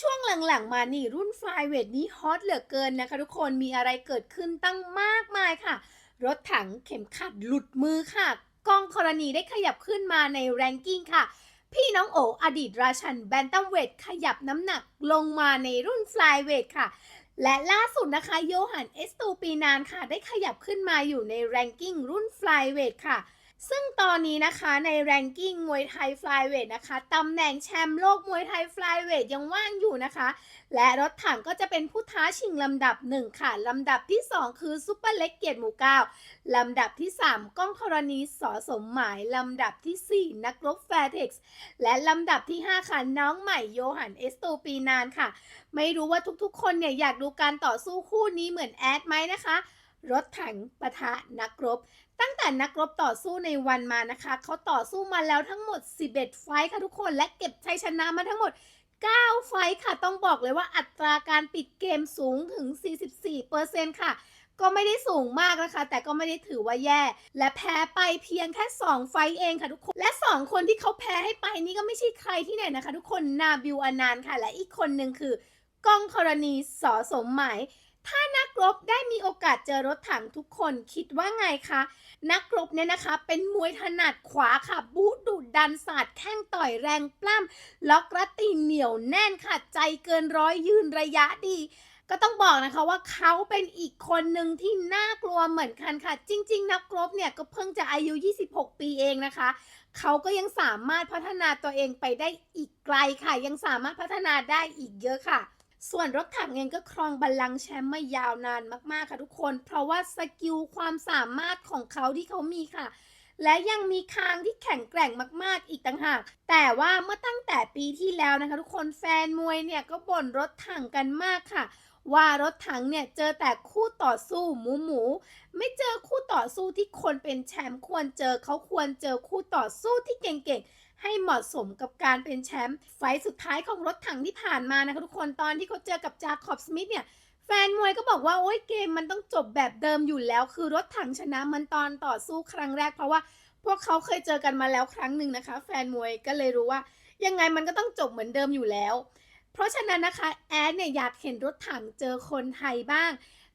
ช่วงหลังๆ มานี่รุ่นฟลายเวทนี้ฮอตเหลือเกินนะคะทุกคนมีอะไรเกิดขึ้นตั้งมากมายค่ะ รถถังเข็มขัดหลุดมือค่ะ กองธรณีได้ขยับขึ้นมาในแรงกิ้งค่ะ พี่น้องโออดีตราชันแบนตัมเวทขยับน้ำหนักลงมาในรุ่นฟลายเวทค่ะ และล่าสุดนะคะโยฮันเอสตูปีนานค่ะ ได้ขยับขึ้นมาอยู่ในแรงกิ้งรุ่นฟลายเวทค่ะ ซึ่งตอนนี้นะคะในแรงกิ้งมวยไทยฟลายเวทนะคะตำแหน่งแชมป์โลกมวยไทยฟลายเวทยังว่างอยู่นะคะ และรถถังก็จะเป็นผู้ท้าชิงลำดับ 1 ค่ะ ลำดับที่ 2 คือซุปเปอร์เล็กเกียรติหมู่เก้าลำดับที่ 3 ก้องธรณีสอสมหมาย ลำดับทีสี่4 นักรบแฟร์เท็กซ์และลำดับที่ 5 ค่ะ น้องใหม่โยหันเอสตูปีนานค่ะ ไม่รู้ว่าทุกๆ คนเนี่ยอยากดูการต่อสู้คู่นี้เหมือนแอดไหมนะคะ รถถังปะทะนักรบ ตั้งแต่นักรบต่อสู้ในวันมานะคะ เขาต่อสู้มาแล้วทั้งหมด 11 ไฟค่ะทุกคนและเก็บชัยชนะมาทั้งหมด 9 ไฟค่ะต้องบอกเลยว่าอัตราการปิดเกมสูงถึง 44%ค่ะ ก็ไม่ได้สูงมากนะคะ แต่ก็ไม่ได้ถือว่าแย่ และแพ้ไปเพียงแค่ 2 ไฟเองค่ะทุกคน และ 2 คนที่เขาแพ้ให้ไปนี่ก็ไม่ใช่ใครที่ไหนนะคะ ทุกคนนาบิวอานานต์ค่ะ และอีกคนหนึ่งคือกองธรณีสอสมหมายถ้านั กรบได้มีโอกาสเจอรถถังทุกคนคิดว่าไงคะ นักรบเนี่ยนะคะ เป็นมวยถนัดขวาค่ะ บูทดุดันศาสตร์แข้งต่อยแรงปล้ำล็อกระตีเหนียวแน่นค่ะ ใจเกินร้อยยืนระยะดีก็ต้องบอกนะคะว่าเขาเป็นอีกคนหนึ่งที่น่ากลัวเหมือนกันค่ะ จริง ๆ นักรบเนี่ยก็เพิ่งจะอายุ 26 ปีเองนะคะ เขาก็ยังสามารถพัฒนาตัวเองไปได้อีกไกลค่ะ ยังสามารถพัฒนาได้อีกเยอะค่ะ ส่วนรถถังเองก็ครองบัลลังก์แชมป์มายาวนานมากๆค่ะทุกคน เพราะว่าสกิลความสามารถของเขาที่เขามีค่ะ และยังมีคางที่แข็งแกร่งมากๆอีกต่างหาก แต่ว่าเมื่อตั้งแต่ปีที่แล้วนะคะ ทุกคนแฟนมวยเนี่ยก็บ่นรถถังกันมากค่ะ ว่ารถถังเนี่ยเจอแต่คู่ต่อสู้หมูหมูๆไม่เจอคู่ต่อสู้ที่คนเป็นแชมป์ควรเจอเขาควรเจอคู่ต่อสู้ที่เก่งๆให้เหมาะสมกับการเป็นแชมป์ไฟสุดท้ายของรถถังที่ผ่านมานะคะทุกคนตอนที่เขาเจอกับจาคอบสมิธเนี่ยแฟนมวยก็บอกว่าโอ้ยเกมมันต้องจบแบบเดิมอยู่แล้ว คือรถถังชนะมันตอนต่อสู้ครั้งแรก เพราะว่าพวกเขาเคยเจอกันมาแล้วครั้งหนึ่งนะคะ แฟนมวยก็เลยรู้ว่า ยังไงมันก็ต้องจบเหมือนเดิมอยู่แล้ว เพราะฉะนั้นนะคะแอดเนี่ยอยากเห็นรถถังเจอคนไทยบ้าง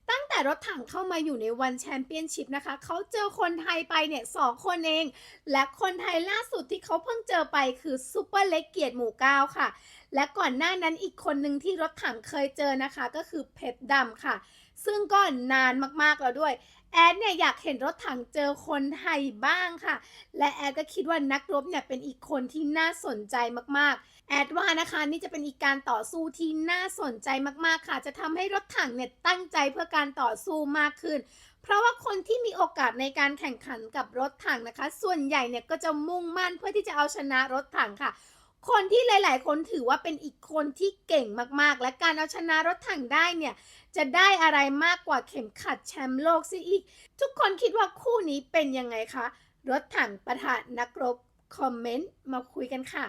ตั้งแต่รถถังเข้ามาอยู่ในวันแชมเปี้ยนชิพนะคะ เขาเจอคนไทยไปเนี่ยสองคนเอง และคนไทยล่าสุดที่เขาเพิ่งเจอไปคือซูเปอร์เล็กเกียรติหมู่เก้าค่ะ และก่อนหน้านั้นอีกคนหนึ่งที่รถถังเคยเจอนะคะ ก็คือเพชรดำค่ะ ซึ่งก็นานมากๆแล้วด้วย แอดเนี่ยอยากเห็นรถถังเจอคนไทยบ้างค่ะ และแอดก็คิดว่านักรบเนี่ยเป็นอีกคนที่น่าสนใจมากๆ แอดว่านะคะนี่จะเป็นอีกการต่อสู้ที่น่าสนใจมากๆค่ะ จะทำให้รถถังเนี่ยตั้งใจเพื่อการต่อสู้มากขึ้น เพราะว่าคนที่มีโอกาสในการแข่งขันกับรถถังนะคะ ส่วนใหญ่เนี่ยก็จะมุ่งมั่นเพื่อที่จะเอาชนะรถถังค่ะ คนที่หลาย ๆ คนถือว่าเป็นอีกคนที่เก่งมากๆ และการเอาชนะรถถังได้เนี่ย จะได้อะไรมากกว่าเข็มขัดแชมป์โลกซิอีก ทุกคนคิดว่าคู่นี้เป็นยังไงคะ รถถังประทะนักรบ คอมเมนต์มาคุยกันค่ะ